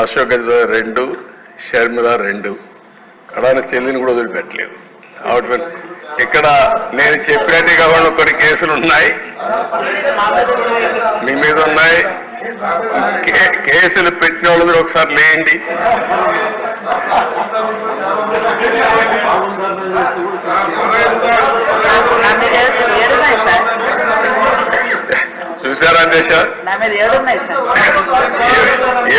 అశోక్ రెండు షర్మిల రెండు. కడాన చెల్లిని కూడా వదిలిపెట్టలేదు. మీద- ఇక్కడ నేను చెప్పినట్టు కాకుండా కొన్ని కేసులు ఉన్నాయి. మీ మీద ఉన్నాయి. కేసులు పెట్టిన వాళ్ళు మీరు ఒకసారి లేండి సార్. చూసారా దేశ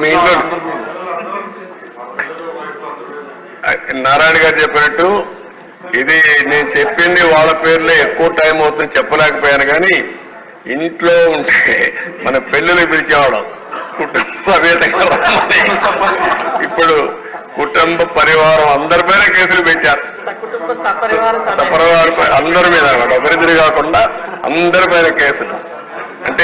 మీ ఇంట్లో నారాయణ గారు చెప్పినట్టు ఇది నేను చెప్పింది వాళ్ళ పేర్లే ఎక్కువ టైం అవుతుంది చెప్పలేకపోయాను కానీ ఇంట్లో ఉంటే మన పెళ్ళిళ్ళు పిలిచేవాళ్ళం. కుటుంబ సమేతంగా. ఇప్పుడు కుటుంబ పరివారం అందరి పైన కేసులు పెట్టారు. సపరివార అందరి మీద ఒకరిద్దరు కాకుండా అందరి పైన కేసులు.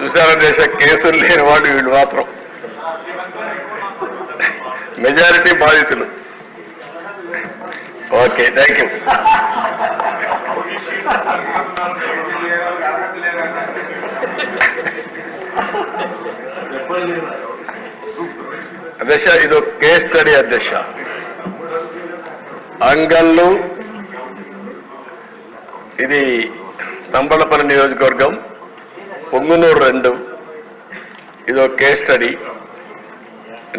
చూసారా దేశ కేసులు లేని వాళ్ళు వీళ్ళు మాత్రం. మెజారిటీ బాధితులు. Okay thank you. అధ్యక్ష ఇది ఒక కేస్ స్టడీ అధ్యక్ష. అంగళ్ళు ఇది తంబళపల్లి నియోజకవర్గం. పొంగునూరు రెండు. ఇది ఒక కేస్ స్టడీ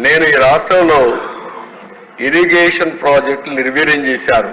నేను ఈ రాష్ట్రంలో ఇరిగేషన్ ప్రాజెక్టులు నిర్వీర్యం చేశాను.